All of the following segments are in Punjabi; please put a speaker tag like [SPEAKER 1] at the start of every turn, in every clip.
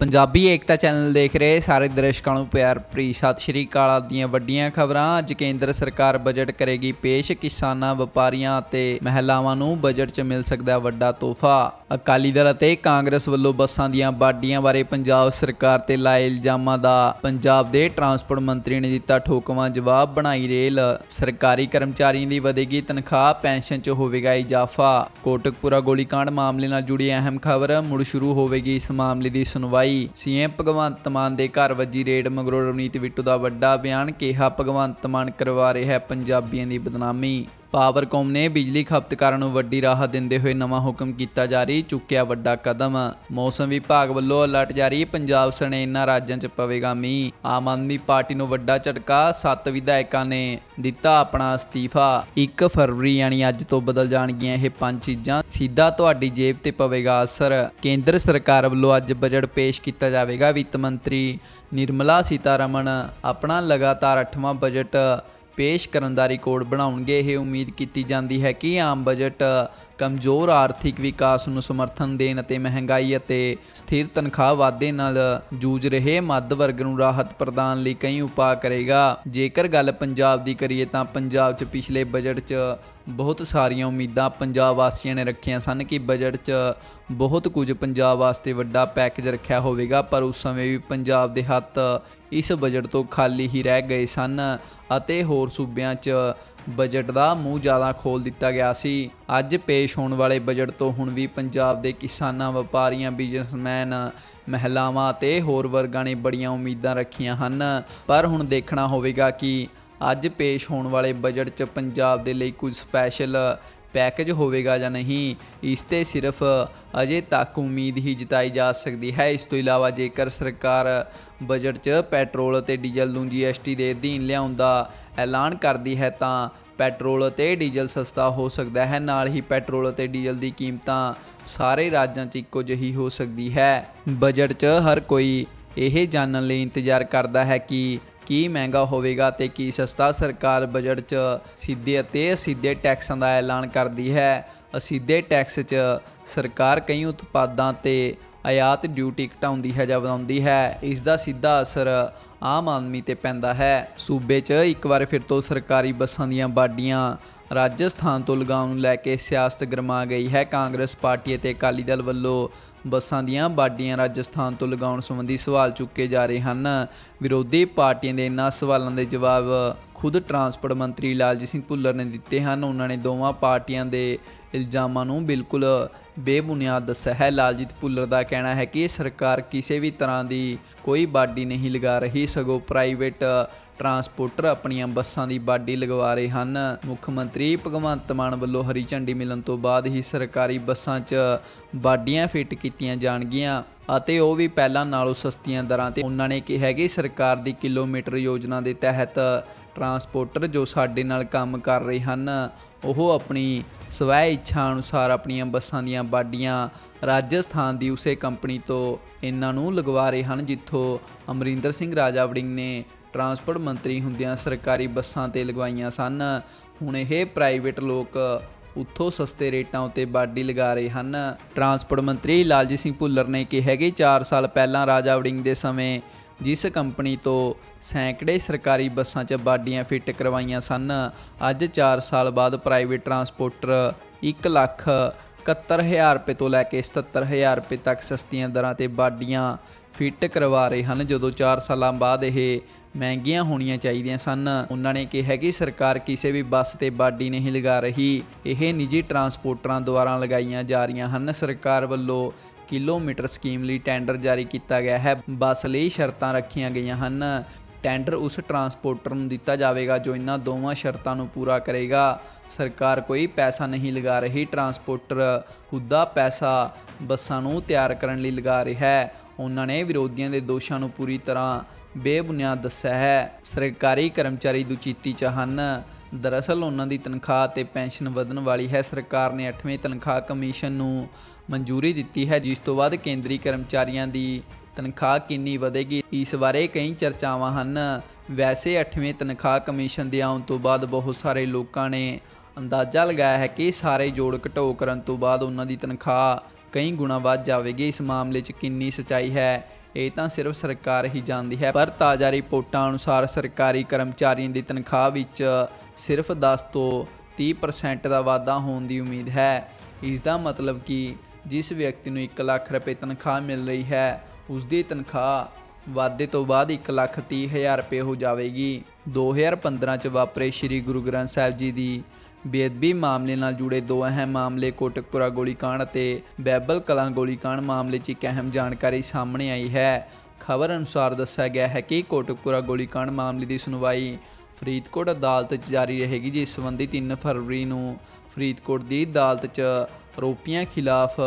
[SPEAKER 1] ਪੰਜਾਬੀ ਏਕਤਾ ਚੈਨਲ ਦੇਖ ਰਹੇ ਸਾਰੇ ਦਰਸ਼ਕਾਂ ਨੂੰ ਪਿਆਰ ਭਰੀ ਸਤਿ ਸ਼੍ਰੀ ਅਕਾਲ ਆਪ ਵੱਡੀਆਂ ਖਬਰਾਂ। ਅੱਜ ਕੇਂਦਰ ਸਰਕਾਰ ਬਜਟ ਕਰੇਗੀ ਪੇਸ਼ ਕਿਸਾਨਾਂ, ਵਪਾਰੀਆਂ ਅਤੇ ਮਹਿਲਾਵਾਂ ਨੂੰ ਬਜਟ 'ਚ ਮਿਲ ਸਕਦਾ ਵੱਡਾ ਤੋਹਫਾ। ਅਕਾਲੀ ਦਲ ਅਤੇ ਕਾਂਗਰਸ ਵੱਲੋਂ ਬੱਸਾਂ ਦੀਆਂ ਬਾਡੀਆਂ ਬਾਰੇ ਪੰਜਾਬ ਸਰਕਾਰ ਤੇ ਲਾਏ ਇਲਜ਼ਾਮਾਂ ਦਾ ਪੰਜਾਬ ਦੇ ਟਰਾਂਸਪੋਰਟ ਮੰਤਰੀ ਨੇ ਦਿੱਤਾ ਠੋਕਵਾਂ ਜਵਾਬ ਬਣਾਈ ਰੇਲ। ਸਰਕਾਰੀ ਕਰਮਚਾਰੀਆਂ ਦੀ ਵਧੇਗੀ ਤਨਖਾਹ, ਪੈਨਸ਼ਨ 'ਚ ਹੋਵੇਗਾ ਇਜ਼ਾਫਾ। ਕੋਟਕਪੂਰਾ ਗੋਲੀकांड ਮਾਮਲੇ ਨਾਲ ਜੁੜੀ ਅਹਿਮ ਖਬਰ, ਮੁੜ ਸ਼ੁਰੂ ਹੋਵੇਗੀ ਇਸ ਮਾਮਲੇ ਦੀ ਸੁਣਵਾਈ। ਸੀਐਮ ਭਗਵੰਤ ਮਾਨ ਦੇ ਘਰ ਵੱਜੀ ਰੇਡ ਮਗਰੋਂ ਰਵਨੀਤ ਬਿੱਟੂ ਦਾ ਵੱਡਾ ਬਿਆਨ, ਕਿਹਾ ਭਗਵੰਤ ਮਾਨ ਕਰਵਾ ਰਿਹਾ ਹੈ ਪੰਜਾਬੀਆਂ ਦੀ ਬਦਨਾਮੀ। ਪਾਵਰਕੌਮ ਨੇ ਬਿਜਲੀ ਖਪਤਕਾਰਾਂ ਨੂੰ ਵੱਡੀ ਰਾਹਤ ਦਿੰਦੇ ਹੋਏ ਨਵਾਂ ਹੁਕਮ ਕੀਤਾ ਜਾਰੀ, ਚੁੱਕਿਆ ਵੱਡਾ ਕਦਮ। ਮੌਸਮ ਵਿਭਾਗ ਵੱਲੋਂ ਅਲਰਟ ਜਾਰੀ, ਪੰਜਾਬ ਸਣੇ ਇਨ੍ਹਾਂ ਰਾਜਾਂ 'ਚ ਪਵੇਗਾ ਮੀਂਹ। ਆਮ ਆਦਮੀ ਪਾਰਟੀ ਨੂੰ ਵੱਡਾ ਝਟਕਾ, ਸੱਤ ਵਿਧਾਇਕਾਂ ਨੇ ਦਿੱਤਾ ਆਪਣਾ ਅਸਤੀਫਾ। 1 ਫਰਵਰੀ ਯਾਨੀ ਅੱਜ ਤੋਂ ਬਦਲ ਜਾਣਗੀਆਂ ਇਹ ਪੰਜ ਚੀਜ਼ਾਂ। ਸਿੱਧਾ ਤੁਹਾਡੀ ਜੇਬ ਤੇ ਪਵੇਗਾ ਅਸਰ। ਕੇਂਦਰ ਸਰਕਾਰ ਵੱਲੋਂ ਅੱਜ ਬਜਟ ਪੇਸ਼ ਕੀਤਾ ਜਾਵੇਗਾ। ਵਿੱਤ ਮੰਤਰੀ ਨਿਰਮਲਾ ਸੀਤਾਰਮਨ ਆਪਣਾ ਲਗਾਤਾਰ 8ਵਾਂ ਬਜਟ ਪੇਸ਼ ਕਰਨ ਦਾ ਰਿਕਾਰਡ ਬਣਾਉਣਗੇ, ਇਹ ਉਮੀਦ ਕੀਤੀ ਜਾਂਦੀ ਹੈ ਕਿ ਆਮ ਬਜਟ ਕਮਜ਼ੋਰ ਆਰਥਿਕ ਵਿਕਾਸ ਨੂੰ ਸਮਰਥਨ ਦੇਣ ਅਤੇ ਮਹਿੰਗਾਈ ਅਤੇ ਸਥਿਰ ਤਨਖਾਹ ਵਾਧੇ ਨਾਲ ਜੂਝ ਰਹੇ ਮੱਧ ਵਰਗ ਨੂੰ ਰਾਹਤ ਪ੍ਰਦਾਨ ਲਈ ਕਈ ਉਪਾਅ ਕਰੇਗਾ। ਜੇਕਰ ਗੱਲ ਪੰਜਾਬ ਦੀ ਕਰੀਏ ਤਾਂ ਪੰਜਾਬ 'ਚ ਪਿਛਲੇ ਬਜਟ 'ਚ ਬਹੁਤ ਸਾਰੀਆਂ ਉਮੀਦਾਂ ਪੰਜਾਬ ਵਾਸੀਆਂ ਨੇ ਰੱਖੀਆਂ ਸਨ ਕਿ ਬਜਟ 'ਚ ਬਹੁਤ ਕੁਝ ਪੰਜਾਬ ਵਾਸਤੇ ਵੱਡਾ ਪੈਕੇਜ ਰੱਖਿਆ ਹੋਵੇਗਾ, ਪਰ ਉਸ ਸਮੇਂ ਵੀ ਪੰਜਾਬ ਦੇ ਹੱਥ ਇਸ ਬਜਟ ਤੋਂ ਖਾਲੀ ਹੀ ਰਹਿ ਗਏ ਸਨ ਅਤੇ ਹੋਰ ਸੂਬਿਆਂ 'ਚ ਬਜਟ ਦਾ ਮੂੰਹ ਜ਼ਿਆਦਾ ਖੋਲ ਦਿੱਤਾ ਗਿਆ ਸੀ। ਅੱਜ ਪੇਸ਼ ਹੋਣ ਵਾਲੇ ਬਜਟ ਤੋਂ ਹੁਣ ਵੀ ਪੰਜਾਬ ਦੇ ਕਿਸਾਨਾਂ, ਵਪਾਰੀਆਂ ਬਿਜ਼ਨਸਮੈਨ ਮਹਿਲਾਵਾਂ ਅਤੇ ਹੋਰ ਵਰਗਾਂ ਨੇ ਬੜੀਆਂ ਉਮੀਦਾਂ ਰੱਖੀਆਂ ਹਨ। ਪਰ ਹੁਣ ਦੇਖਣਾ ਹੋਵੇਗਾ ਕਿ ਅੱਜ ਪੇਸ਼ ਹੋਣ ਵਾਲੇ ਬਜਟ 'ਚ ਪੰਜਾਬ ਦੇ ਲਈ ਕੁਝ ਸਪੈਸ਼ਲ ਪੈਕੇਜ ਹੋਵੇਗਾ ਜਾਂ ਨਹੀਂ, ਇਸ ਤੇ ਸਿਰਫ ਅਜੇ ਤੱਕ ਉਮੀਦ ਹੀ ਜਤਾਈ ਜਾ ਸਕਦੀ ਹੈ। ਇਸ ਤੋਂ ਇਲਾਵਾ ਜੇਕਰ ਸਰਕਾਰ ਬਜਟ 'ਚ ਪੈਟਰੋਲ ਅਤੇ ਡੀਜ਼ਲ ਨੂੰ ਜੀਐਸਟੀ ਦੇ ਅਧੀਨ ਲਿਆਉਣ ਦਾ ਐਲਾਨ ਕਰਦੀ ਹੈ, ਤਾਂ ਪੈਟਰੋਲ ਅਤੇ ਡੀਜ਼ਲ ਸਸਤਾ ਹੋ ਸਕਦਾ ਹੈ। ਨਾਲ ਹੀ ਪੈਟਰੋਲ ਅਤੇ ਡੀਜ਼ਲ ਦੀ ਕੀਮਤਾਂ ਸਾਰੇ ਰਾਜਾਂ 'ਚ ਇੱਕੋ ਜਿਹੀ ਹੋ ਸਕਦੀ ਹੈ। ਬਜਟ 'ਚ ਹਰ ਕੋਈ ਇਹ ਜਾਣਨ ਲਈ ਇੰਤਜ਼ਾਰ ਕਰਦਾ ਹੈ ਕਿ ਕੀ ਮਹਿੰਗਾ ਹੋਵੇਗਾ ਤੇ ਕੀ ਸਸਤਾ ਸਰਕਾਰ ਬਜਟ 'ਚ ਸਿੱਧੇ ਅਤੇ ਅਸਿੱਧੇ ਟੈਕਸਾਂ ਦਾ ਐਲਾਨ ਕਰਦੀ ਹੈ? ਅਸਿੱਧੇ ਟੈਕਸ 'ਚ ਸਰਕਾਰ ਕਈ ਉਤਪਾਦਾਂ ਤੇ ਆਯਾਤ ਡਿਊਟੀ ਘਟਾਉਂਦੀ ਹੈ ਜਾਂ ਵਧਾਉਂਦੀ ਹੈ? ਇਸ ਦਾ ਸਿੱਧਾ ਅਸਰ ਆਮ ਆਦਮੀ ਤੇ ਪੈਂਦਾ ਹੈ। ਸੂਬੇ 'ਚ ਇੱਕ ਵਾਰ ਫਿਰ ਤੋਂ ਸਰਕਾਰੀ ਬੱਸਾਂ ਦੀਆਂ ਬਾਡੀਆਂ ਰਾਜਸਥਾਨ ਤੋਂ ਲਗਾਉਣ ਨੂੰ ਲੈ ਕੇ ਸਿਆਸਤ ਗਰਮਾ ਗਈ ਹੈ। ਕਾਂਗਰਸ ਪਾਰਟੀ ਅਤੇ ਅਕਾਲੀ ਦਲ ਵੱਲੋਂ ਬੱਸਾਂ ਦੀਆਂ ਬਾਡੀਆਂ ਰਾਜਸਥਾਨ ਤੋਂ ਲਗਾਉਣ ਸੰਬੰਧੀ ਸਵਾਲ ਚੁੱਕੇ ਜਾ ਰਹੇ ਹਨ। ਵਿਰੋਧੀ ਪਾਰਟੀਆਂ ਦੇ ਇਨ੍ਹਾਂ ਸਵਾਲਾਂ ਦੇ ਜਵਾਬ ਖੁਦ ਟਰਾਂਸਪੋਰਟ ਮੰਤਰੀ ਲਾਲਜੀਤ ਸਿੰਘ ਭੁੱਲਰ ਨੇ ਦਿੱਤੇ ਹਨ। ਉਹਨਾਂ ਨੇ ਦੋਵਾਂ ਪਾਰਟੀਆਂ ਦੇ ਇਲਜ਼ਾਮਾਂ ਨੂੰ ਬਿਲਕੁਲ ਬੇਬੁਨਿਆਦ ਦੱਸਿਆ ਹੈ। ਲਾਲਜੀਤ ਭੁੱਲਰ ਦਾ ਕਹਿਣਾ ਹੈ ਕਿ ਸਰਕਾਰ ਕਿਸੇ ਵੀ ਤਰ੍ਹਾਂ ਦੀ ਕੋਈ ਬਾਡੀ ਨਹੀਂ ਲਗਾ ਰਹੀ, ਸਗੋਂ ਪ੍ਰਾਈਵੇਟ ਟਰਾਂਸਪੋਰਟਰ ਆਪਣੀਆਂ ਬੱਸਾਂ ਦੀ ਬਾਡੀ ਲਗਵਾ ਰਹੇ ਹਨ। ਮੁੱਖ ਮੰਤਰੀ ਭਗਵੰਤ ਮਾਨ ਵੱਲੋਂ ਹਰੀ ਝੰਡੀ ਮਿਲਣ ਤੋਂ ਬਾਅਦ ਹੀ ਸਰਕਾਰੀ ਬੱਸਾਂ 'ਚ ਬਾਡੀਆਂ ਫਿੱਟ ਕੀਤੀਆਂ ਜਾਣਗੀਆਂ ਅਤੇ ਉਹ ਵੀ ਪਹਿਲਾਂ ਨਾਲੋਂ ਸਸਤੀਆਂ ਦਰਾਂ ਤੇ। ਉਹਨਾਂ ਨੇ ਕਿਹਾ ਕਿ ਸਰਕਾਰ ਦੀ ਕਿਲੋਮੀਟਰ ਯੋਜਨਾ ਦੇ ਤਹਿਤ ਟਰਾਂਸਪੋਰਟਰ ਜੋ ਸਾਡੇ ਨਾਲ ਕੰਮ ਕਰ ਰਹੇ ਹਨ, ਉਹ ਆਪਣੀ ਸਵੈ ਇੱਛਾ ਅਨੁਸਾਰ ਆਪਣੀਆਂ ਬੱਸਾਂ ਦੀਆਂ ਬਾਡੀਆਂ ਰਾਜਸਥਾਨ ਦੀ ਉਸੇ ਕੰਪਨੀ ਤੋਂ ਇਹਨਾਂ ਨੂੰ ਲਗਵਾ ਰਹੇ ਹਨ, ਜਿੱਥੋਂ ਅਮਰਿੰਦਰ ਸਿੰਘ ਰਾਜਾ ਵੜਿੰਗ ਨੇ ਟਰਾਂਸਪੋਰਟ ਮੰਤਰੀ ਹੁੰਦਿਆਂ ਸਰਕਾਰੀ ਬੱਸਾਂ ਤੇ ਲਗਵਾਈਆਂ ਸਨ। ਹੁਣ ਇਹ ਪ੍ਰਾਈਵੇਟ ਲੋਕ ਉੱਥੋਂ ਸਸਤੇ ਰੇਟਾਂ ਉੱਤੇ ਬਾਡੀ ਲਗਾ ਰਹੇ ਹਨ। ਟਰਾਂਸਪੋਰਟ ਮੰਤਰੀ ਲਾਲਜੀਤ ਸਿੰਘ ਭੁੱਲਰ ਨੇ ਕਿਹਾ ਕਿ 4 ਸਾਲ ਪਹਿਲਾਂ ਰਾਜਾ ਵੜਿੰਗ ਦੇ ਸਮੇਂ ਜਿਸ ਕੰਪਨੀ ਤੋਂ ਸੈਂਕੜੇ ਸਰਕਾਰੀ ਬੱਸਾਂ 'ਚ ਬਾਡੀਆਂ ਫਿੱਟ ਕਰਵਾਈਆਂ ਸਨ, ਅੱਜ 4 ਸਾਲ ਬਾਅਦ ਪ੍ਰਾਈਵੇਟ ਟਰਾਂਸਪੋਰਟਰ 1 ਲੱਖ 71000 ਰੁਪਏ ਤੋਂ ਲੈ ਕੇ 77000 ਰੁਪਏ ਤੱਕ ਸਸਤੀਆਂ ਦਰਾਂ ਤੇ ਬਾਡੀਆਂ ਫਿੱਟ ਕਰਵਾ ਰਹੇ ਹਨ। ਜਦੋਂ 4 ਸਾਲਾਂ ਬਾਅਦ ਇਹ ਮਹਿੰਗੀਆਂ ਹੋਣੀਆਂ ਚਾਹੀਦੀਆਂ ਸਨ, ਉਹਨਾਂ ਨੇ ਕਿਹਾ ਕਿ ਸਰਕਾਰ ਕਿਸੇ ਵੀ ਬੱਸ ਤੇ ਬਾਡੀ ਨਹੀਂ ਲਗਾ ਰਹੀ। ਇਹ ਨਿੱਜੀ ਟਰਾਂਸਪੋਰਟਰਾਂ ਦੁਆਰਾ ਲਗਾਈਆਂ ਜਾ ਰਹੀਆਂ ਹਨ। ਸਰਕਾਰ ਵੱਲੋਂ ਕਿਲੋਮੀਟਰ ਸਕੀਮ ਲਈ ਟੈਂਡਰ ਜਾਰੀ ਕੀਤਾ ਗਿਆ ਹੈ। ਬੱਸ ਲਈ ਸ਼ਰਤਾਂ ਰੱਖੀਆਂ ਗਈਆਂ ਹਨ। ਟੈਂਡਰ ਉਸ ਟਰਾਂਸਪੋਰਟਰ ਨੂੰ ਦਿੱਤਾ ਜਾਵੇਗਾ ਜੋ ਇਹਨਾਂ ਦੋਵਾਂ ਸ਼ਰਤਾਂ ਨੂੰ ਪੂਰਾ ਕਰੇਗਾ। ਸਰਕਾਰ ਕੋਈ ਪੈਸਾ ਨਹੀਂ ਲਗਾ ਰਹੀ। ਟਰਾਂਸਪੋਰਟਰ ਖੁਦਾ ਪੈਸਾ ਬੱਸਾਂ ਨੂੰ ਤਿਆਰ ਕਰਨ ਲਈ ਲਗਾ ਰਿਹਾ ਹੈ। ਉਹਨਾਂ ਨੇ ਵਿਰੋਧੀਆਂ ਦੇ ਦੋਸ਼ਾਂ ਨੂੰ ਪੂਰੀ ਤਰ੍ਹਾਂ ਬੇਬੁਨਿਆਦ ਦੱਸਿਆ ਹੈ। ਸਰਕਾਰੀ ਕਰਮਚਾਰੀ ਦੁਚੀਤੀ ਚ ਹਨ। ਦਰਅਸਲ ਉਹਨਾਂ ਦੀ ਤਨਖਾਹ ਤੇ ਪੈਨਸ਼ਨ ਵਧਣ ਵਾਲੀ ਹੈ। ਸਰਕਾਰ ਨੇ 8ਵੇਂ ਤਨਖਾਹ ਕਮਿਸ਼ਨ ਨੂੰ ਮਨਜ਼ੂਰੀ ਦਿੱਤੀ ਹੈ, ਜਿਸ ਤੋਂ ਬਾਅਦ ਕੇਂਦਰੀ ਕਰਮਚਾਰੀਆਂ ਦੀ ਤਨਖਾਹ ਕਿੰਨੀ ਵਧੇਗੀ, ਇਸ ਬਾਰੇ ਕਈ ਚਰਚਾਵਾਂ ਹਨ। ਵੈਸੇ 8ਵੇਂ ਤਨਖਾਹ ਕਮਿਸ਼ਨ ਦੇ ਆਉਣ ਤੋਂ ਬਾਅਦ ਬਹੁਤ ਸਾਰੇ ਲੋਕਾਂ ਨੇ ਅੰਦਾਜ਼ਾ ਲਗਾਇਆ ਹੈ ਕਿ ਸਾਰੇ ਜੋੜ ਘਟਾਓ ਕਰਨ ਤੋਂ ਬਾਅਦ ਉਹਨਾਂ ਦੀ ਤਨਖਾਹ ਕਈ ਗੁਣਾ ਵੱਧ ਜਾਵੇਗੀ। ਇਸ ਮਾਮਲੇ 'ਚ ਕਿੰਨੀ ਸਚਾਈ ਹੈ, ਇਹ ਤਾਂ ਸਿਰਫ ਸਰਕਾਰ ਹੀ ਜਾਣਦੀ ਹੈ। ਪਰ ਤਾਜ਼ਾ ਰਿਪੋਰਟਾਂ ਅਨੁਸਾਰ ਸਰਕਾਰੀ ਕਰਮਚਾਰੀਆਂ ਦੀ ਤਨਖਾਹ ਵਿੱਚ ਸਿਰਫ 10 ਤੋਂ 30% ਦਾ ਵਾਧਾ ਹੋਣ ਦੀ ਉਮੀਦ ਹੈ। ਇਸ ਦਾ ਮਤਲਬ ਕਿ ਜਿਸ ਵਿਅਕਤੀ ਨੂੰ 1 ਲੱਖ ਰੁਪਏ ਤਨਖਾਹ ਮਿਲ ਰਹੀ ਹੈ ਉਸ ਦੀ ਤਨਖਾਹ ਵਾਧੇ ਤੋਂ ਬਾਅਦ 1 ਲੱਖ 30 ਹਜ਼ਾਰ ਰੁਪਏ ਹੋ ਜਾਵੇਗੀ। 2015 ਚ ਵਾਪਰੇ ਸ੍ਰੀ ਗੁਰੂ ਗ੍ਰੰਥ ਸਾਹਿਬ ਜੀ ਦੀ ਬੇਅਦਬੀ ਮਾਮਲੇ ਨਾਲ ਜੁੜੇ ਦੋ ਅਹਿਮ ਮਾਮਲੇ ਕੋਟਕਪੁਰਾ ਗੋਲੀकांड ਅਤੇ ਬੈਬਲ ਕਲਾਂ ਗੋਲੀकांड ਮਾਮਲੇ 'ਚ ਇੱਕ ਅਹਿਮ ਜਾਣਕਾਰੀ ਸਾਹਮਣੇ ਆਈ ਹੈ। ਖਬਰ ਅਨੁਸਾਰ ਦੱਸਿਆ ਗਿਆ ਹੈ ਕਿ ਕੋਟਕਪੁਰਾ ਗੋਲੀकांड ਮਾਮਲੇ ਦੀ ਸੁਣਵਾਈ ਫਰੀਦਕੋਟ ਅਦਾਲਤ 'ਚ ਜਾਰੀ ਰਹੇਗੀ, ਜਿਸ ਸੰਬੰਧੀ 3 ਫਰਵਰੀ ਨੂੰ ਫਰੀਦਕੋਟ ਦੀ ਅਦਾਲਤ 'ਚ ਆਰੋਪੀਆਂ ਖਿਲਾਫ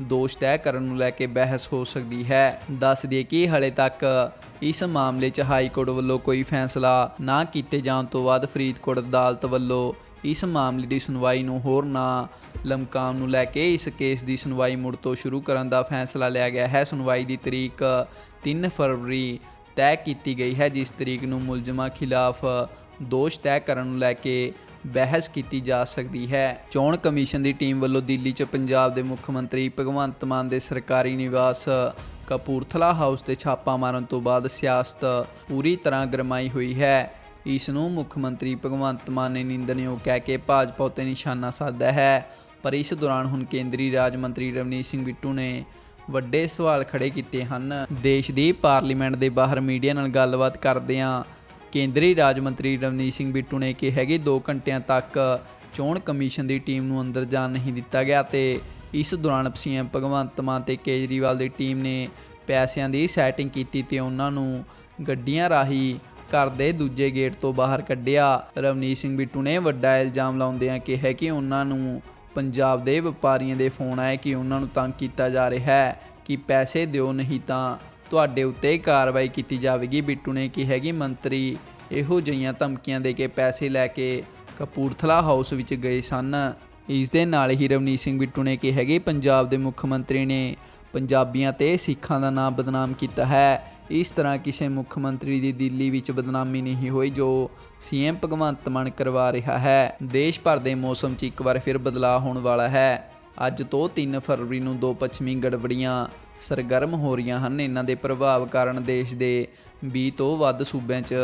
[SPEAKER 1] ਦੋਸ਼ ਤੈਅ ਕਰਨ ਨੂੰ ਲੈ ਕੇ ਬਹਿਸ ਹੋ ਸਕਦੀ ਹੈ। ਦੱਸ ਦਈਏ ਕਿ ਹਲੇ ਤੱਕ ਇਸ ਮਾਮਲੇ 'ਚ ਹਾਈ ਕੋਰਟ ਵੱਲੋਂ ਕੋਈ ਫੈਸਲਾ ਨਾ ਕੀਤੇ ਜਾਣ ਤੋਂ ਬਾਅਦ ਫਰੀਦਕੋਟ ਅਦਾਲਤ ਵੱਲੋਂ ਇਸ ਮਾਮਲੇ ਦੀ ਸੁਣਵਾਈ ਨੂੰ ਹੋਰ ਨਾ ਲਮਕਾਉਣ ਨੂੰ ਲੈ ਕੇ ਇਸ ਕੇਸ ਦੀ ਸੁਣਵਾਈ ਮੁੜ ਤੋਂ ਸ਼ੁਰੂ ਕਰਨ ਦਾ ਫੈਸਲਾ ਲਿਆ ਗਿਆ ਹੈ। ਸੁਣਵਾਈ ਦੀ ਤਰੀਕ 3 ਫਰਵਰੀ ਤੈਅ ਕੀਤੀ ਗਈ ਹੈ, ਜਿਸ ਤਰੀਕ ਨੂੰ ਮੁਲਜ਼ਮਾਂ ਖਿਲਾਫ ਦੋਸ਼ ਤੈਅ ਕਰਨ ਨੂੰ ਲੈ ਕੇ ਬਹਿਸ ਕੀਤੀ ਜਾ ਸਕਦੀ ਹੈ। ਚੋਣ ਕਮਿਸ਼ਨ ਦੀ ਟੀਮ ਵੱਲੋਂ ਦਿੱਲੀ 'ਚ ਪੰਜਾਬ ਦੇ ਮੁੱਖ ਮੰਤਰੀ ਭਗਵੰਤ ਮਾਨ ਦੇ ਸਰਕਾਰੀ ਨਿਵਾਸ ਕਪੂਰਥਲਾ ਹਾਊਸ ਤੇ ਛਾਪਾ ਮਾਰਨ ਤੋਂ ਬਾਅਦ ਸਿਆਸਤ ਪੂਰੀ ਤਰ੍ਹਾਂ ਗਰਮਾਈ ਹੋਈ ਹੈ। ਇਸ ਨੂੰ ਮੁੱਖ ਮੰਤਰੀ ਭਗਵੰਤ ਮਾਨ ਨੇ ਨਿੰਦਣਯੋਗ ਕਹਿ ਕੇ ਭਾਜਪਾ ਉੱਤੇ ਨਿਸ਼ਾਨਾ ਸਾਧਿਆ ਹੈ। ਪਰ ਇਸ ਦੌਰਾਨ ਹੁਣ ਕੇਂਦਰੀ ਰਾਜ ਮੰਤਰੀ ਰਵਨੀਤ ਸਿੰਘ ਬਿੱਟੂ ਨੇ ਵੱਡੇ ਸਵਾਲ ਖੜੇ ਕੀਤੇ ਹਨ। ਦੇਸ਼ ਦੀ ਪਾਰਲੀਮੈਂਟ ਦੇ ਬਾਹਰ ਮੀਡੀਆ ਨਾਲ ਗੱਲਬਾਤ ਕਰਦਿਆਂ ਕੇਂਦਰੀ ਰਾਜ ਮੰਤਰੀ ਰਵਨੀਤ ਸਿੰਘ ਬਿੱਟੂ ਨੇ ਕਿਹਾ ਕਿ 2 ਘੰਟਿਆਂ ਤੱਕ ਚੋਣ ਕਮਿਸ਼ਨ ਦੀ ਟੀਮ ਨੂੰ ਅੰਦਰ ਜਾਣ ਨਹੀਂ ਦਿੱਤਾ ਗਿਆ ਤੇ ਇਸ ਦੌਰਾਨ ਸੀਐਮ ਭਗਵੰਤ ਮਾਨ ਤੇ ਕੇਜਰੀਵਾਲ ਦੀ ਟੀਮ ਨੇ ਪੈਸਿਆਂ ਦੀ ਸੈਟਿੰਗ ਕੀਤੀ ਤੇ ਉਹਨਾਂ ਨੂੰ ਗੱਡੀਆਂ ਰਾਹੀਂ ਘਰ ਦੇ ਦੂਜੇ ਗੇਟ ਤੋਂ ਬਾਹਰ ਕੱਢਿਆ। ਰਵਨੀਤ ਸਿੰਘ ਬਿੱਟੂ ਨੇ ਵੱਡਾ ਇਲਜ਼ਾਮ ਲਾਉਂਦਿਆਂ ਕਿਹਾ ਕਿ ਉਹਨਾਂ ਨੂੰ ਪੰਜਾਬ ਦੇ ਵਪਾਰੀਆਂ ਦੇ ਫੋਨ ਆਏ ਕਿ ਉਹਨਾਂ ਨੂੰ ਤੰਗ ਕੀਤਾ ਜਾ ਰਿਹਾ ਹੈ ਕਿ ਪੈਸੇ ਦਿਓ ਨਹੀਂ ਤਾਂ ਤੁਹਾਡੇ ਉੱਤੇ ਕਾਰਵਾਈ ਕੀਤੀ ਜਾਵੇਗੀ। ਬਿੱਟੂ ਨੇ ਕਿਹਾ ਕਿ ਮੰਤਰੀ ਇਹੋ ਜਿਹੀਆਂ ਧਮਕੀਆਂ ਦੇ ਕੇ ਪੈਸੇ ਲੈ ਕੇ ਕਪੂਰਥਲਾ ਹਾਊਸ ਵਿੱਚ ਗਏ ਸਨ। ਇਸ ਦੇ ਨਾਲ ਹੀ ਰਵਨੀਤ ਸਿੰਘ ਬਿੱਟੂ ਨੇ ਕਿਹਾ ਕਿ ਪੰਜਾਬ ਦੇ ਮੁੱਖ ਮੰਤਰੀ ਨੇ ਪੰਜਾਬੀਆਂ ਤੇ ਸਿੱਖਾਂ ਦਾ ਨਾਮ ਬਦਨਾਮ ਕੀਤਾ ਹੈ। ਇਸ ਤਰ੍ਹਾਂ ਕਿਸੇ ਮੁੱਖ ਮੰਤਰੀ ਦੀ ਦਿੱਲੀ ਵਿੱਚ ਬਦਨਾਮੀ ਨਹੀਂ ਹੋਈ ਜੋ ਸੀਐਮ ਭਗਵੰਤ ਮਾਨ ਕਰਵਾ ਰਿਹਾ ਹੈ। ਦੇਸ਼ ਭਰ ਦੇ ਮੌਸਮ 'ਚ ਇੱਕ ਵਾਰ ਫਿਰ ਬਦਲਾਅ ਹੋਣ ਵਾਲਾ ਹੈ। ਅੱਜ ਤੋਂ 3 ਫਰਵਰੀ ਨੂੰ ਦੋ ਪੱਛਮੀ ਗੜਬੜੀਆਂ ਸਰਗਰਮ ਹੋ ਰਹੀਆਂ ਹਨ। ਇਹਨਾਂ ਦੇ ਪ੍ਰਭਾਵ ਕਾਰਨ ਦੇਸ਼ ਦੇ 20 ਤੋਂ ਵੱਧ ਸੂਬਿਆਂ 'ਚ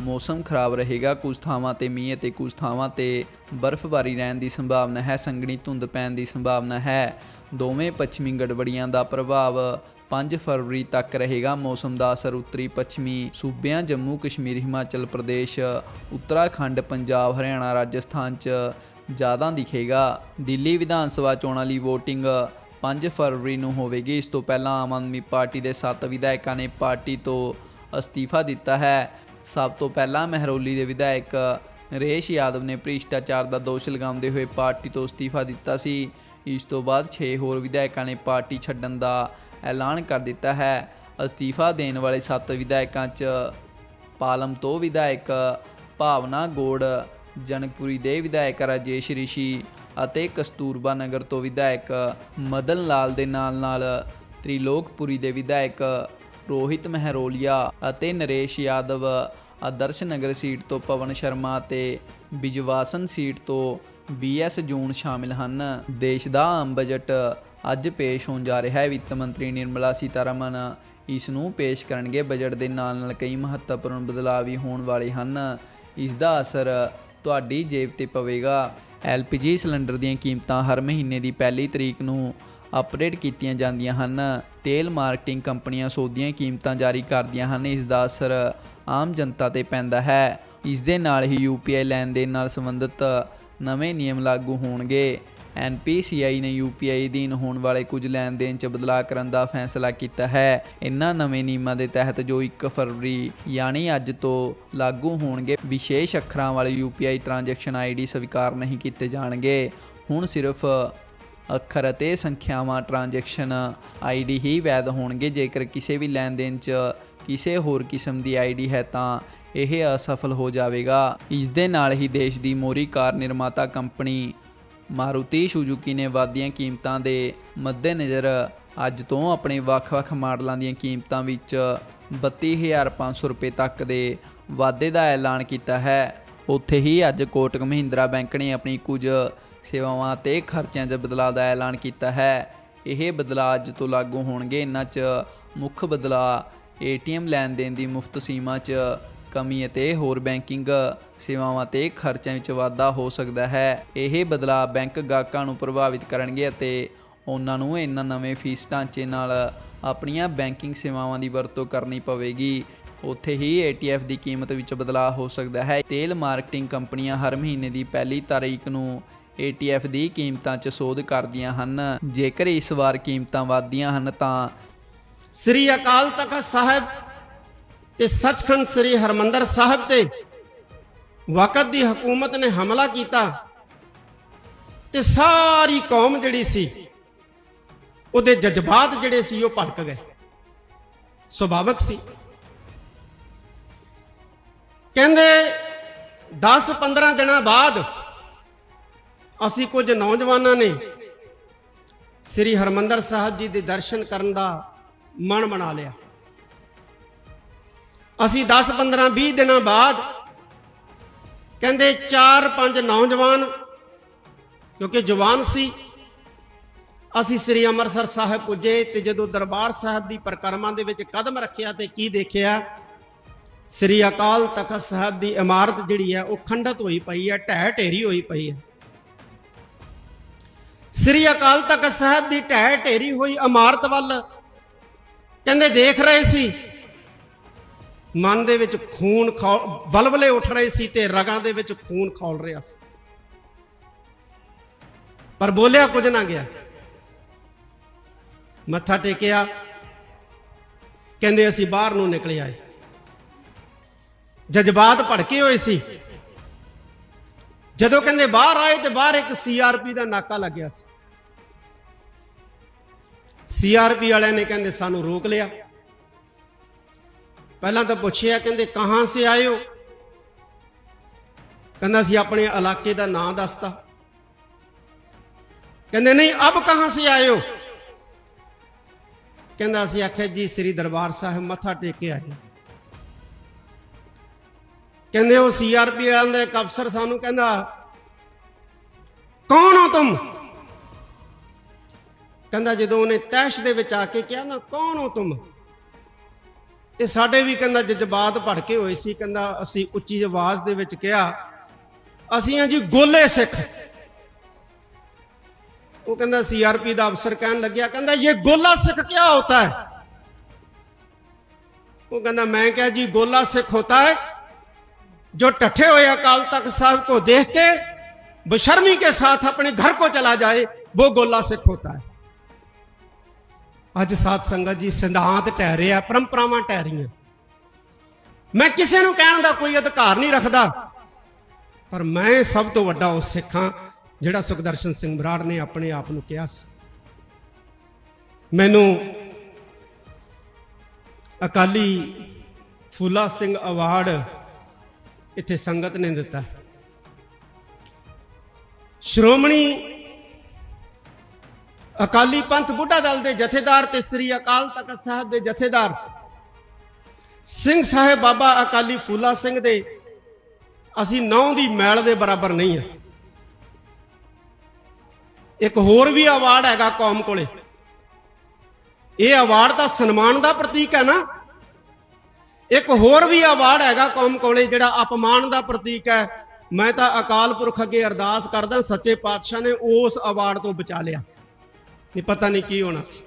[SPEAKER 1] ਮੌਸਮ ਖਰਾਬ ਰਹੇਗਾ। ਕੁਝ ਥਾਵਾਂ ਤੇ ਮੀਂਹ ਅਤੇ ਕੁਝ ਥਾਵਾਂ ਤੇ ਬਰਫ਼ਬਾਰੀ ਰਹਿਣ ਦੀ ਸੰਭਾਵਨਾ ਹੈ। ਸੰਘਣੀ ਧੁੰਦ ਪੈਣ ਦੀ ਸੰਭਾਵਨਾ ਹੈ। ਦੋਵੇਂ ਪੱਛਮੀ ਗੜਬੜੀਆਂ ਦਾ ਪ੍ਰਭਾਵ 5 ਫਰਵਰੀ ਤੱਕ ਰਹੇਗਾ ਮੌਸਮ ਦਾ ਅਸਰ, ਉੱਤਰੀ, ਪੱਛਮੀ ਸੂਬਿਆਂ, ਜੰਮੂ, ਕਸ਼ਮੀਰ, ਹਿਮਾਚਲ ਪ੍ਰਦੇਸ਼, ਉੱਤਰਾਖੰਡ, ਪੰਜਾਬ, ਹਰਿਆਣਾ, ਰਾਜਸਥਾਨ 'ਚ ਜ਼ਿਆਦਾ ਦਿਖੇਗਾ। ਦਿੱਲੀ ਵਿਧਾਨ ਸਭਾ ਚੋਣਾਂ ਲਈ VOTING 5 ਫਰਵਰੀ ਨੂੰ ਹੋਵੇਗੀ। ਇਸ ਤੋਂ ਪਹਿਲਾਂ ਆਮ ਆਦਮੀ ਪਾਰਟੀ ਦੇ 7 ਵਿਧਾਇਕਾਂ ਨੇ ਪਾਰਟੀ ਤੋਂ ਅਸਤੀਫਾ ਦਿੱਤਾ ਹੈ। ਸਭ ਤੋਂ ਪਹਿਲਾਂ ਮਹਿਰੋਲੀ ਦੇ ਵਿਧਾਇਕ ਨਰੇਸ਼ ਯਾਦਵ ਨੇ ਭ੍ਰਿਸ਼ਟਾਚਾਰ ਦਾ ਦੋਸ਼ ਲਗਾਉਂਦੇ ਹੋਏ ਪਾਰਟੀ ਤੋਂ ਅਸਤੀਫਾ ਦਿੱਤਾ ਸੀ। ਇਸ ਤੋਂ ਬਾਅਦ 6 ਹੋਰ ਵਿਧਾਇਕਾਂ ਨੇ ਪਾਰਟੀ ਛੱਡਣ ਦਾ ਐਲਾਨ ਕਰ ਦਿੱਤਾ ਹੈ। ਅਸਤੀਫਾ ਦੇਣ ਵਾਲੇ 7 ਵਿਧਾਇਕਾਂ 'ਚ ਪਾਲਮ ਤੋਂ ਵਿਧਾਇਕ ਭਾਵਨਾ ਗੋੜ, ਜਨਕਪੁਰੀ ਦੇ ਵਿਧਾਇਕ ਰਾਜੇਸ਼ ਰਿਸ਼ੀ ਅਤੇ ਕਸਤੂਰਬਾ ਨਗਰ ਤੋਂ ਵਿਧਾਇਕ ਮਦਨ ਲਾਲ ਦੇ ਨਾਲ-ਨਾਲ ਤ੍ਰਿਲੋਕਪੁਰੀ ਦੇ ਵਿਧਾਇਕ ਰੋਹਿਤ ਮਹਿਰੋਲੀਆ ਅਤੇ ਨਰੇਸ਼ ਯਾਦਵ ਆਦਰਸ਼ ਨਗਰ ਸੀਟ ਤੋਂ ਪਵਨ ਸ਼ਰਮਾ ਅਤੇ ਬਿਜਵਾਸਨ ਸੀਟ ਤੋਂ ਬੀਐਸ ਜੂਨ ਸ਼ਾਮਿਲ ਹਨ। ਦੇਸ਼ ਦਾ ਆਮ ਬਜਟ ਅੱਜ ਪੇਸ਼ ਹੋਣ ਜਾ ਰਿਹਾ ਹੈ ਵਿੱਤ ਮੰਤਰੀ ਨਿਰਮਲਾ ਸੀਤਾਰਮਨ। ਇਸ ਨੂੰ ਪੇਸ਼ ਕਰਨਗੇ ਬਜਟ ਦੇ ਨਾਲ ਨਾਲ ਕਈ ਮਹੱਤਵਪੂਰਨ ਬਦਲਾਅ ਵੀ ਹੋਣ ਵਾਲੇ ਹਨ। ਇਸ ਦਾ ਅਸਰ ਤੁਹਾਡੀ ਜੇਬ ਤੇ ਪਵੇਗਾ। ਐਲਪੀਜੀ ਸਿਲੰਡਰ ਦੀਆਂ ਕੀਮਤਾਂ ਹਰ ਮਹੀਨੇ ਦੀ ਪਹਿਲੀ ਤਰੀਕ ਨੂੰ ਅਪਡੇਟ ਕੀਤੀਆਂ ਜਾਂਦੀਆਂ ਹਨ। ਤੇਲ ਮਾਰਕੀਟਿੰਗ ਕੰਪਨੀਆਂ ਸੌਦੀਆਂ ਕੀਮਤਾਂ ਜਾਰੀ ਕਰਦੀਆਂ ਹਨ। ਇਸ ਦਾ ਅਸਰ ਆਮ ਜਨਤਾ ਤੇ ਪੈਂਦਾ ਹੈ। ਇਸ ਦੇ ਨਾਲ ਹੀ ਯੂਪੀਆਈ ਲੈਣ ਦੇਣ ਨਾਲ ਸੰਬੰਧਿਤ ਨਵੇਂ ਨਿਯਮ ਲਾਗੂ ਹੋਣਗੇ। ਐਨਪੀਸੀਆਈ ਨੇ ਯੂਪੀਆਈ ਅਧੀਨ ਹੋਣ ਵਾਲੇ ਕੁਝ ਲੈਣ ਦੇਣ 'ਚ ਬਦਲਾਅ ਕਰਨ ਦਾ ਫੈਸਲਾ ਕੀਤਾ ਹੈ। ਇਨ੍ਹਾਂ ਨਵੇਂ ਨਿਯਮਾਂ ਦੇ ਤਹਿਤ ਜੋ 1 ਫਰਵਰੀ, ਯਾਨੀ ਅੱਜ ਤੋਂ ਲਾਗੂ ਹੋਣਗੇ, ਵਿਸ਼ੇਸ਼ ਅੱਖਰਾਂ ਵਾਲੇ ਯੂਪੀਆਈ ਟ੍ਰਾਂਜੈਕਸ਼ਨ ਆਈਡੀ ਸਵੀਕਾਰ ਨਹੀਂ ਕੀਤੇ ਜਾਣਗੇ। ਹੁਣ ਸਿਰਫ ਅੱਖਰ ਅਤੇ ਸੰਖਿਆਵਾਂ ਟ੍ਰਾਂਜੈਕਸ਼ਨ ਆਈਡੀ ਹੀ ਵੈਧ ਹੋਣਗੇ। ਜੇਕਰ ਕਿਸੇ ਵੀ ਲੈਣ ਦੇਣ 'ਚ ਕਿਸੇ ਹੋਰ ਕਿਸਮ ਦੀ ਆਈਡੀ ਹੈ ਤਾਂ ਇਹ ਅਸਫਲ ਹੋ ਜਾਵੇਗਾ। ਇਸ ਦੇ ਨਾਲ ਹੀ ਦੇਸ਼ ਦੀ ਮੋਰੀ ਕਾਰ ਨਿਰਮਾਤਾ ਕੰਪਨੀ ਮਾਰੂਤੀ ਸੁਜ਼ੂਕੀ ਨੇ ਵਾਧੀਆਂ ਕੀਮਤਾਂ ਦੇ ਮੱਦੇਨਜ਼ਰ ਅੱਜ ਤੋਂ ਆਪਣੇ ਵੱਖ-ਵੱਖ ਮਾਡਲਾਂ ਦੀਆਂ ਕੀਮਤਾਂ ਵਿੱਚ 32500 ਰੁਪਏ ਤੱਕ ਦੇ ਵਾਧੇ ਦਾ ਐਲਾਨ ਕੀਤਾ ਹੈ। ਉੱਥੇ ਹੀ ਅੱਜ ਕੋਟਕ ਮਹਿੰਦਰਾ ਬੈਂਕ ਨੇ ਆਪਣੀ ਕੁਝ ਸੇਵਾਵਾਂ ਤੇ ਖਰਚਿਆਂ 'ਚ ਬਦਲਾਅ ਦਾ ਐਲਾਨ ਕੀਤਾ ਹੈ। ਇਹ ਬਦਲਾਅ ਅੱਜ ਤੋਂ ਲਾਗੂ ਹੋਣਗੇ। ਇਹਨਾਂ 'ਚ ਮੁੱਖ ਬਦਲਾਅ ਏਟੀਐਮ ਲੈਣ ਦੇਣ ਦੀ ਮੁਫਤ ਸੀਮਾ 'ਚ ਕਮੀ ਅਤੇ ਹੋਰ ਬੈਂਕਿੰਗ ਸੇਵਾਵਾਂ ਤੇ ਖਰਚਿਆਂ ਵਿੱਚ ਵਾਧਾ ਹੋ ਸਕਦਾ ਹੈ। ਇਹ ਬਦਲਾਅ ਬੈਂਕ ਗਾਹਕਾਂ ਨੂੰ ਪ੍ਰਭਾਵਿਤ ਕਰਨਗੇ ਅਤੇ ਉਹਨਾਂ ਨੂੰ ਇਹਨਾਂ ਨਵੇਂ ਫੀਸ ਢਾਂਚੇ ਨਾਲ ਆਪਣੀਆਂ ਬੈਂਕਿੰਗ ਸੇਵਾਵਾਂ ਦੀ ਵਰਤੋਂ ਕਰਨੀ ਪਵੇਗੀ। ਉੱਥੇ ਹੀ ETF ਦੀ ਕੀਮਤ ਵਿੱਚ ਬਦਲਾਅ ਹੋ ਸਕਦਾ ਹੈ। ਤੇਲ ਮਾਰਕੀਟਿੰਗ ਕੰਪਨੀਆਂ ਹਰ ਮਹੀਨੇ ਦੀ ਪਹਿਲੀ ਤਾਰੀਖ ਨੂੰ ETF ਦੀ ਕੀਮਤਾਂ 'ਚ ਸੋਧ ਕਰਦੀਆਂ ਹਨ। ਜੇਕਰ ਇਸ ਵਾਰ ਕੀਮਤਾਂ ਵਧਦੀਆਂ ਹਨ ਤਾਂ
[SPEAKER 2] ਸ੍ਰੀ ਅਕਾਲ ਤਖਤ ਸਾਹਿਬ ਤੇ ਸੱਚਖੰਡ ਸ੍ਰੀ ਹਰਮੰਦਰ ਸਾਹਿਬ ਤੇ ਵਕਤ ਦੀ ਹਕੂਮਤ ਨੇ ਹਮਲਾ ਕੀਤਾ ਤੇ ਸਾਰੀ ਕੌਮ ਜਿਹੜੀ ਸੀ, ਉਹਦੇ ਜਜ਼ਬਾਤ ਜਿਹੜੇ ਸੀ, ਉਹ ਭੜਕ ਗਏ। ਸੁਭਾਵਕ ਸੀ। ਕਹਿੰਦੇ 10-15 ਦਿਨਾਂ ਬਾਅਦ ਅਸੀਂ ਕੁਝ ਨੌਜਵਾਨਾਂ ਨੇ ਸ੍ਰੀ ਹਰਮੰਦਰ ਸਾਹਿਬ ਜੀ ਦੇ ਦਰਸ਼ਨ ਕਰਨ ਦਾ ਮਨ ਬਣਾ ਲਿਆ। ਅਸੀਂ 10 15 20 ਦਿਨਾਂ ਬਾਅਦ ਕਹਿੰਦੇ 4-5 ਨੌਜਵਾਨ, ਕਿਉਂਕਿ ਜਵਾਨ ਸੀ, ਅਸੀਂ ਸ੍ਰੀ ਅੰਮ੍ਰਿਤਸਰ ਸਾਹਿਬ ਪੁੱਜੇ ਤੇ ਜਦੋਂ ਦਰਬਾਰ ਸਾਹਿਬ ਦੀ ਪਰਿਕਰਮਾ ਦੇ ਵਿੱਚ ਕਦਮ ਰੱਖਿਆ ਤੇ ਕੀ ਦੇਖਿਆ, ਸ੍ਰੀ ਅਕਾਲ ਤਖਤ ਸਾਹਿਬ ਦੀ ਇਮਾਰਤ ਜਿਹੜੀ ਹੈ ਉਹ ਖੰਡਤ ਹੋਈ ਪਈ ਹੈ, ਢਹਿ ਢੇਰੀ ਹੋਈ ਪਈ ਹੈ। ਸ੍ਰੀ ਅਕਾਲ ਤਖਤ ਸਾਹਿਬ ਦੀ ਢਹਿ ਢੇਰੀ ਹੋਈ ਇਮਾਰਤ ਵੱਲ, ਕਹਿੰਦੇ ਦੇਖ ਰਹੇ ਸੀ ਮਨ ਦੇ ਵਿੱਚ ਖੂਨ ਖੌ- ਵਲਵਲੇ ਉੱਠ ਰਹੇ ਸੀ ਤੇ ਰਗਾਂ ਦੇ ਵਿੱਚ ਖੂਨ ਖੌਲ ਰਿਹਾ ਸੀ। ਪਰ ਬੋਲਿਆ ਕੁਝ ਨਾ ਗਿਆ। ਮੱਥਾ ਟੇਕਿਆ। ਕਹਿੰਦੇ, ਅਸੀਂ ਬਾਹਰ ਨੂੰ ਨਿਕਲੇ ਆਏ। ਜਜ਼ਬਾਤ ਭੜਕੇ ਹੋਏ ਸੀ। ਜਦੋਂ ਕਹਿੰਦੇ, ਬਾਹਰ ਆਏ ਤੇ ਬਾਹਰ ਇੱਕ ਸੀਆਰਪੀ ਦਾ ਨਾਕਾ ਲੱਗਿਆ ਸੀ। ਸੀਆਰਪੀ ਵਾਲਿਆਂ ਨੇ ਕਹਿੰਦੇ, ਸਾਨੂੰ ਰੋਕ ਲਿਆ। ਪਹਿਲਾਂ ਤਾਂ ਪੁੱਛਿਆ, ਕਹਿੰਦੇ ਕਹਾਂ ਸੇ ਆਏ ਹੋ? ਕਹਿੰਦਾ ਸੀ ਆਪਣੇ ਇਲਾਕੇ ਦਾ ਨਾਂ ਦੱਸਤਾ। ਕਹਿੰਦੇ, ਨਹੀਂ, ਅਬ ਕਹਾਂ ਸੇ ਆਏ ਹੋ? ਕਹਿੰਦਾ, ਅਸੀਂ ਆਖਿਆ, ਜੀ, ਸ੍ਰੀ ਦਰਬਾਰ ਸਾਹਿਬ ਮੱਥਾ ਟੇਕ ਕੇ ਆਏ ਕਹਿੰਦੇ, ਉਹ ਸੀਆਰਪੀ ਵਾਲਿਆਂ ਦਾ ਇੱਕ ਅਫਸਰ ਸਾਨੂੰ ਕਹਿੰਦਾ, ਕੌਣ ਹੋ ਤੁਮ? ਕਹਿੰਦਾ, ਜਦੋਂ ਉਹਨੇ ਤੈਸ਼ ਦੇ ਵਿੱਚ ਆ ਕੇ ਕਿਹਾ ਨਾ, ਕੌਣ ਹੋ ਤੁਮ? ਤੇ ਸਾਡੇ ਵੀ ਕਹਿੰਦਾ ਜਜ਼ਬਾਤ ਭੜਕੇ ਹੋਏ ਸੀ ਕਹਿੰਦਾ ਅਸੀਂ ਉੱਚੀ ਆਵਾਜ਼ ਦੇ ਵਿੱਚ ਕਿਹਾ ਅਸੀਂ ਆ ਜੀ ਗੋਲੇ ਸਿੱਖ ਉਹ ਕਹਿੰਦਾ ਸੀਆਰਪੀ ਦਾ ਅਫਸਰ ਕਹਿਣ ਲੱਗਿਆ ਕਹਿੰਦਾ ਇਹ ਗੋਲਾ ਸਿੱਖ ਕੀ ਹੋਤਾ ਹੈ ਉਹ ਕਹਿੰਦਾ ਮੈਂ ਕਿਹਾ ਜੀ ਗੋਲਾ ਸਿੱਖ ਹੋਤਾ है जो टठे हुए अकाल तख्त साहब को देख के बेशर्मी के साथ अपने घर को चला जाए वो गोला सिख होता है ਅੱਜ ਸਾਧ ਸੰਗਤ ਜੀ ਸਿਧਾਂਤ ਟਹਿ ਰਿਹਾ ਪਰੰਪਰਾਵਾਂ ਟਹਿ ਮੈਂ ਕਿਸੇ ਨੂੰ ਕਹਿਣ ਦਾ ਕੋਈ ਅਧਿਕਾਰ ਨਹੀਂ ਰੱਖਦਾ, ਪਰ ਮੈਂ ਸਭ ਤੋਂ ਵੱਡਾ ਉਹ ਸਿੱਖਾਂ ਜਿਹੜਾ ਸੁਖਦਰਸ਼ਨ ਸਿੰਘ ਬਰਾੜ ਨੇ ਆਪਣੇ ਆਪ ਨੂੰ ਕਿਹਾ ਸੀ। ਮੈਨੂੰ ਅਕਾਲੀ ਫੂਲਾ ਸਿੰਘ ਅਵਾਰਡ ਇੱਥੇ ਸੰਗਤ ਨੇ ਦਿੱਤਾ। ਸ਼੍ਰੋਮਣੀ ਅਕਾਲੀ ਪੰਥ ਬੁੱਢਾ ਦਲ ਦੇ ਜਥੇਦਾਰ ਤੇ ਸ੍ਰੀ ਅਕਾਲ ਤਖਤ ਸਾਹਿਬ ਦੇ ਜਥੇਦਾਰ ਸਿੰਘ ਸਾਹਿਬ ਬਾਬਾ ਅਕਾਲੀ ਫੂਲਾ ਸਿੰਘ ਦੇ ਅਸੀਂ ਨੌ ਦੀ ਮੈਲ ਦੇ ਬਰਾਬਰ ਨਹੀਂ ਹੈ ਇੱਕ ਹੋਰ ਵੀ ਅਵਾਰਡ ਹੈਗਾ ਕੌਮ ਕੋਲੇ। ਇਹ ਅਵਾਰਡ ਤਾਂ ਸਨਮਾਨ ਦਾ ਪ੍ਰਤੀਕ ਹੈ ਨਾ। ਇੱਕ ਹੋਰ ਵੀ ਅਵਾਰਡ ਹੈਗਾ ਕੌਮ ਕੋਲੇ ਜਿਹੜਾ ਅਪਮਾਨ ਦਾ ਪ੍ਰਤੀਕ ਹੈ। ਮੈਂ ਤਾਂ ਅਕਾਲ ਪੁਰਖ ਅੱਗੇ ਅਰਦਾਸ ਕਰਦਾ, ਸੱਚੇ ਪਾਤਸ਼ਾਹ ਨੇ ਉਸ ਅਵਾਰਡ ਤੋਂ ਬਚਾ ਲਿਆ। ਨਹੀਂ ਪਤਾ ਨਹੀਂ ਕੀ ਹੋਣਾ ਸੀ।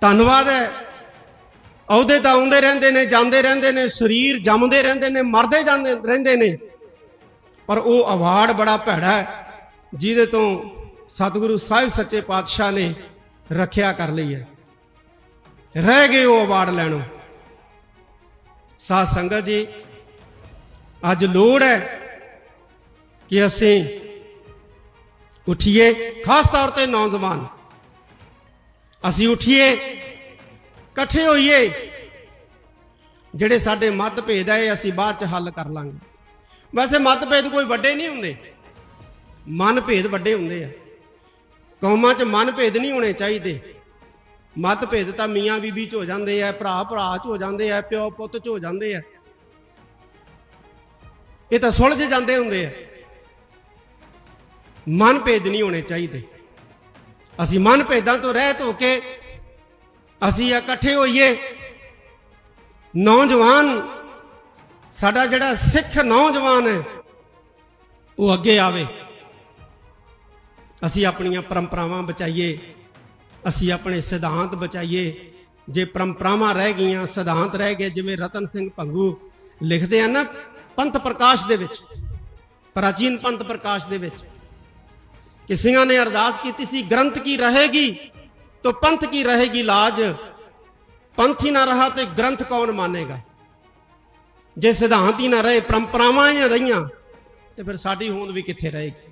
[SPEAKER 2] ਧੰਨਵਾਦ ਹੈ। ਅਹੁਦੇ ਤਾਂ ਆਉਂਦੇ ਰਹਿੰਦੇ ਨੇ, ਜਾਂਦੇ ਰਹਿੰਦੇ ਨੇ, ਸਰੀਰ ਜੰਮਦੇ ਰਹਿੰਦੇ ਨੇ, ਮਰਦੇ ਜਾਂਦੇ ਰਹਿੰਦੇ ਨੇ। ਪਰ ਉਹ ਅਵਾਰਡ ਬੜਾ ਭੈੜਾ ਹੈ, ਜਿਹਦੇ ਤੋਂ ਸਤਿਗੁਰੂ ਸਾਹਿਬ ਸੱਚੇ ਪਾਤਸ਼ਾਹ ਨੇ ਰੱਖਿਆ ਕਰ ਲਈ ਹੈ। ਰਹਿ ਗਏ ਉਹ ਅਵਾਰਡ ਲੈਣੋਂ। ਸਾਧ ਸੰਗਤ ਜੀ, ਅੱਜ ਲੋੜ ਹੈ ਕਿ ਅਸੀਂ ਉਠੀਏ ਖਾਸ ਤੌਰ ਤੇ ਨੌਜਵਾਨ ਅਸੀਂ ਉਠੀਏ ਇਕੱਠੇ ਹੋਈਏ ਜਿਹੜੇ ਸਾਡੇ ਮਤਭੇਦ ਹੈ ਅਸੀਂ ਬਾਅਦ ਚ ਹੱਲ ਕਰ ਲਾਂਗੇ ਵੈਸੇ ਮਤਭੇਦ ਕੋਈ ਵੱਡੇ ਨਹੀਂ ਹੁੰਦੇ ਮਨਭੇਦ ਵੱਡੇ ਹੁੰਦੇ ਆ ਕੌਮਾਂ 'ਚ ਮਨਭੇਦ ਨਹੀਂ ਹੋਣੇ ਚਾਹੀਦੇ ਮਤਭੇਦ ਤਾਂ ਮੀਆਂ ਬੀਬੀ 'ਚ ਹੋ ਜਾਂਦੇ ਆ ਭਰਾ ਭਰਾ 'ਚ ਹੋ ਜਾਂਦੇ ਆ ਪਿਓ ਪੁੱਤ 'ਚ ਹੋ ਜਾਂਦੇ ਆ ਇਹ ਤਾਂ ਸੁਲਝ ਜਾਂਦੇ ਹੁੰਦੇ ਆ ਮਨ ਭੇਦ ਨਹੀਂ ਹੋਣੇ ਚਾਹੀਦੇ। ਅਸੀਂ ਮਨ ਭੇਦਾਂ ਤੋਂ ਰਹਿਤ ਹੋ ਕੇ ਅਸੀਂ ਇਕੱਠੇ ਹੋਈਏ। ਨੌਜਵਾਨ, ਸਾਡਾ ਜਿਹੜਾ ਸਿੱਖ ਨੌਜਵਾਨ ਹੈ, ਉਹ ਅੱਗੇ ਆਵੇ। ਅਸੀਂ ਆਪਣੀਆਂ ਪਰੰਪਰਾਵਾਂ ਬਚਾਈਏ, ਅਸੀਂ ਆਪਣੇ ਸਿਧਾਂਤ ਬਚਾਈਏ। ਜੇ ਪਰੰਪਰਾਵਾਂ ਰਹਿ ਗਈਆਂ, ਸਿਧਾਂਤ ਰਹਿ ਗਏ, ਜਿਵੇਂ ਰਤਨ ਸਿੰਘ ਭੰਗੂ ਲਿਖਦੇ ਆ ਨਾ, ਪੰਥ ਪ੍ਰਕਾਸ਼ ਦੇ ਵਿੱਚ, ਪ੍ਰਾਚੀਨ ਪੰਥ ਪ੍ਰਕਾਸ਼ ਦੇ ਵਿੱਚ। ਕਿ ਸਿੰਘਾਂ ਨੇ ਅਰਦਾਸ ਕੀਤੀ ਸੀ ਗ੍ਰੰਥ ਕੀ ਰਹੇਗੀ तो पंथ की रहेगी लाज पंथ ही ना रहा तो ग्रंथ कौन मानेगा ਜੇ ਸਿਧਾਂਤ ਹੀ ਨਾ ਰਹੇ ਪਰੰਪਰਾਵਾਂ ਹੀ ਨਾ ਰਹੀਆਂ ਤੇ ਫਿਰ ਸਾਡੀ ਹੋਂਦ ਵੀ ਕਿੱਥੇ ਰਹੇਗੀ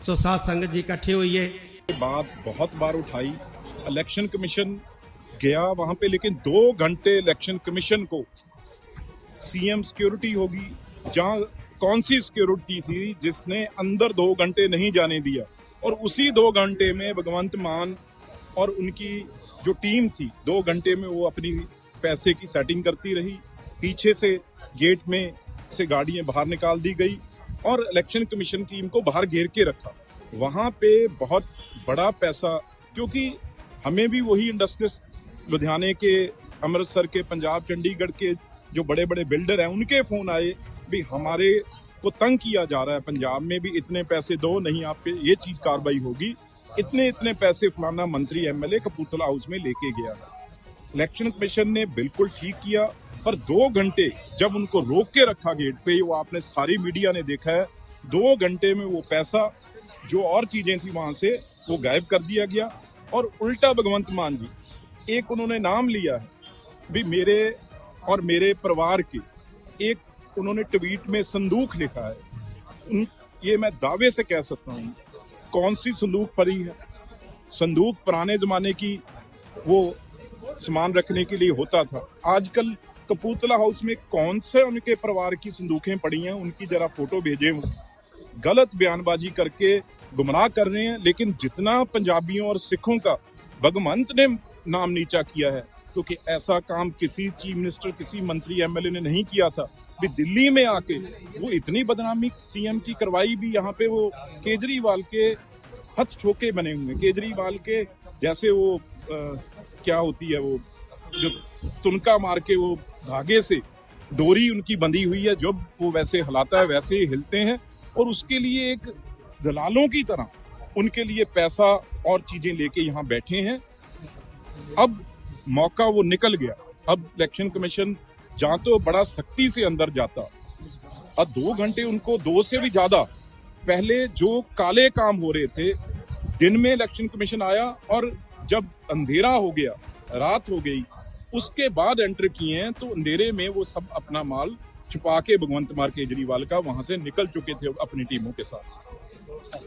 [SPEAKER 2] ਸੋ ਸਾਧ ਸੰਗਤ ਜੀ ਇਕੱਠੇ ਹੋਈਏ
[SPEAKER 3] बात बहुत बार उठाई इलेक्शन कमीशन गया वहां पे लेकिन दो घंटे इलेक्शन कमीशन को सीएम सिक्योरिटी होगी जहां कौन सी सिक्योरिटी थी जिसने अंदर दो घंटे नहीं जाने दिया? और उसी दो घंटे में भगवंत मान और उनकी जो टीम थी, दो घंटे में वो अपनी पैसे की सेटिंग करती रही। पीछे से गेट में से गाड़ियाँ बाहर निकाल दी गई और इलेक्शन कमीशन टीम को बाहर घेर के रखा। वहाँ पे बहुत बड़ा पैसा, क्योंकि हमें भी वही इंडस्ट्रीज़, लुधियाने के, अमृतसर के, पंजाब, चंडीगढ़ के जो बड़े बड़े बिल्डर हैं, उनके फ़ोन आए भी हमारे को तंग किया जा रहा है। पंजाब में भी इतने पैसे दो, नहीं आप पे ये चीज़ कार्रवाई होगी। इतने इतने पैसे फलाना मंत्री एमएलए कपूरथला हाउस में लेके गया इलेक्शन कमीशन ने बिल्कुल ठीक किया, पर दो घंटे जब उनको रोक के रखा गेट पे, वो आपने सारी मीडिया ने देखा है, दो घंटे में वो पैसा, जो और चीज़ें थी वहाँ से, वो गायब कर दिया गया। और उल्टा भगवंत मान जी, एक उन्होंने नाम लिया है, भी मेरे और मेरे परिवार के, एक उन्होंने ट्वीट में संदूक लिखा है। ये मैं दावे से कह सकता हूँ, कौन सी संदूक पड़ी है? संदूक पुराने जमाने की वो सामान रखने के लिए होता था। आजकल कपूतला हाउस में कौन से उनके परिवार की संदूकें पड़ी हैं, उनकी जरा फ़ोटो भेजें गलत बयानबाजी करके गुमराह कर रहे हैं, लेकिन जितना पंजाबियों और सिखों का भगवंत ने नाम नीचा किया है क्योंकि ऐसा काम किसी चीफ मिनिस्टर किसी मंत्री एमएलए ने नहीं किया था। भी दिल्ली में आके वो इतनी बदनामी सीएम की करवाई भी यहाँ पे वो केजरीवाल के हथ ठोके बने हुए। केजरीवाल के जैसे वो अ, क्या होती है वो जो तुनका मार के वो धागे से डोरी उनकी बंधी हुई है जब वो वैसे हिलाता है वैसे ही हिलते हैं। और उसके लिए एक दलालों की तरह उनके लिए पैसा और चीज़ें लेके यहाँ बैठे हैं। अब मौका वो निकल गया। अब इलेक्शन कमीशन जहाँ तो बड़ा सख्ती से अंदर जाता। और दो घंटे उनको, दो से भी ज़्यादा पहले जो काले काम हो रहे थे, दिन में इलेक्शन कमीशन आया और जब अंधेरा हो गया, रात हो गई, उसके बाद एंटर किए हैं तो अंधेरे में वो सब अपना माल छुपा के भगवंत मार केजरीवाल का वहाँ से निकल चुके थे अपनी टीमों के साथ।